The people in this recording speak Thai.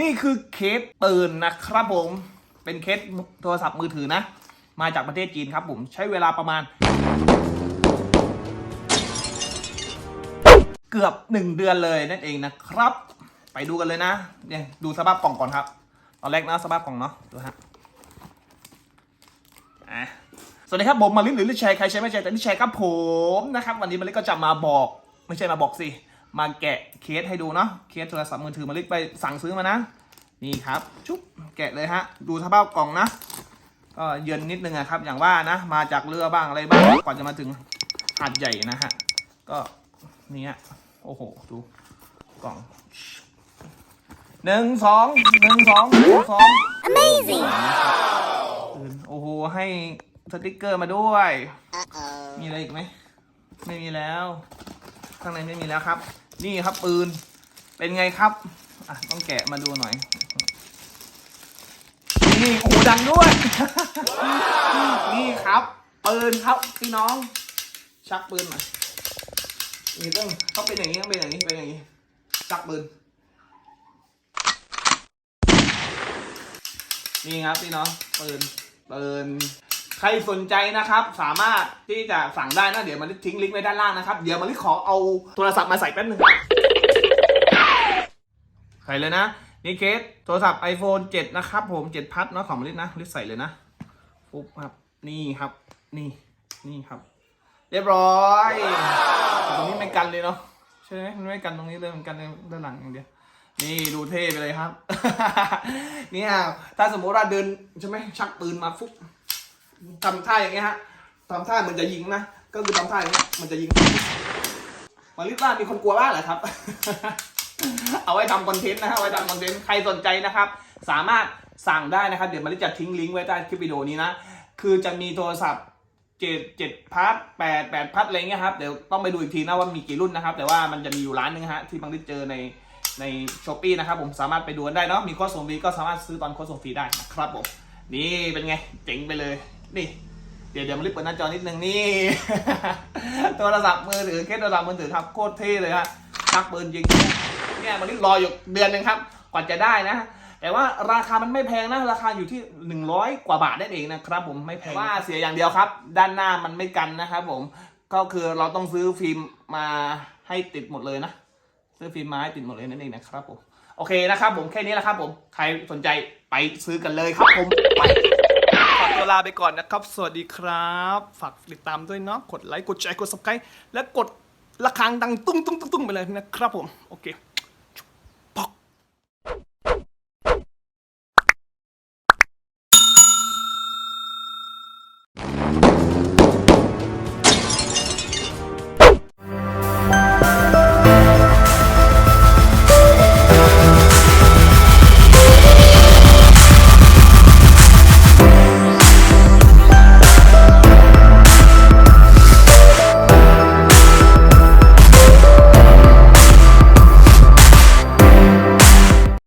นี่คือเคสปืนนะครับผม เป็นเคสโทรศัพท์มือถือนะ มาจากประเทศจีนครับผม ใช้เวลาประมาณ เกือบหนึ่งเดือนเลยนั่นเองนะครับ ไปดูกันเลยนะ เนี่ยดูสภาพกล่องก่อนครับ ตอนแรกนะสภาพกล่องเนาะ ดูฮะอะสวัสดีครับผมมาลิศหรือลิชัยใครใช้ไม่ใช่แต่ลิชัยครับผมนะครับ วันนี้มาลิศก็จะมาบอก ไม่ใช่มาบอกสิ มาแกะเคสให้ดูเนาะเคสโทรศัพท์มือถือมาลิศไปสั่งซื้อมานะ นี่ครับชุบแกะเลยฮะ ดูสภาพกล่องนะก็เย็นนิดนึงอะครับ อย่างว่านะ มาจากเรือบ้างอะไรบ้างก่อนจะมาถึงหาดใหญ่นะฮะก็นี่ฮะโอ้โหดูกล่องหนึ่งสองหนึ่งสองหนึ่งสอง Amazing! ปืนโอ้โหให้สติกเกอร์มาด้วย มีอะไรอีกไหม ไม่มีแล้ว ข้างในไม่มีแล้วครับ นี่ครับปืน เป็นไงครับอะต้องแกะมาดูหน่อย นี่โอ้ดังด้วย นี่ครับปืนครับพี่น้อง ชักปืนหน่อยนี่ต้องต้องเป็นอย่างนี้ต้องเป็นอย่างนี้เป็นอย่างนี้ ชักปืน นี่ครับพี่น้องปืนปืน ใครสนใจนะครับสามารถที่จะสั่งได้นะเดี๋ยวมาลิทิ้งลิงก์ไว้ด้านล่างนะครับ เดี๋ยวมาลิขอเอาโทรศัพท์มาใส่แป๊บนึงใส่เลยนะ นี่เคสโทรศัพท์ iPhone 7 นะครับผม7พัดเนาะของมาลินะลิใส่เลยนะปุ๊บครับนี่ครับ นี่นี่ครับ เรียบร้อยตรงนี้ไม่กันเลยเนาะใช่ไหมมันไม่กันตรงนี้เลยมันกันด้านหลังอย่างเดียวนี่ดูเท่ไปเลยครับ เนี่ยถ้าสมมติว่าเดินใช่ไหมชักปืนมาฟุ๊บ ทำท่าอย่างเงี้ยฮะทำท่าเหมือนจะยิงนะ ก็คือทำท่าอย่างเงี้ยมันจะยิงมาลิบ้ามีคนกลัวบ้างเหรอครับ เอาไว้ทำคอนเทนต์นะฮะไว้ทำคอนเทนต์ใครสนใจนะครับ สามารถสั่งได้นะครับ เดี๋ยวมาลิจะทิ้งลิงก์ไว้ใต้คลิปวิดีโอนี้นะ คือจะมีโทรศัพท์เจ็ดเจ็ดพัทแปดแปดพัทอะไรเงี้ยครับ เดี๋ยวต้องไปดูอีกทีนะว่ามีกี่รุ่นนะครับ แต่ว่ามันจะมีอยู่ร้านหนึงฮะที่บางทีเจอในในช้อปปีนะครับผมสามารถไปดูได้เนาะมีโค้ดส่งฟรีก็สามารถซื้อตอนโค้ดส่งฟรีได้นะครับผมนี่เป็นไงเจ๋งไปเลย นี่ เดี๋ยวเดี๋ยวมาลิปเปิดหน้าจอนิดนึงนี่ โทรศัพท์มือถือเคสโทรศัพท์มือถือครับโคตรเท่เลยฮะชักปืนจริงเนี่ยมาลิปรออยู่เดือนหนึงครับกว่าจะได้นะแต่ว่าราคามันไม่แพงนะ ราคาอยู่ที่ 100 กว่าบาทนั่นเองนะครับ ผมไม่แพงว่าเสียอย่างเดียวครับ ด้านหน้ามันไม่กันนะครับผมก็คือเราต้องซื้อฟิล์มมาให้ติดหมดเลยนะ ซื้อฟิล์มไม้ติดหมดเลยนั่นเองนะครับผมโอเคนะครับผมแค่นี้แหละครับผมใครสนใจไปซื้อกันเลยครับผมไปขอ ตัวลาไปก่อนนะครับ สวัสดีครับ ฝากติดตามด้วยเนาะ กดไลค์ กดแชร์ กด subscribe และกดระฆังดังตุ้งตุ้งตุ้งตุ้งไปเลยนะครับผม โอเค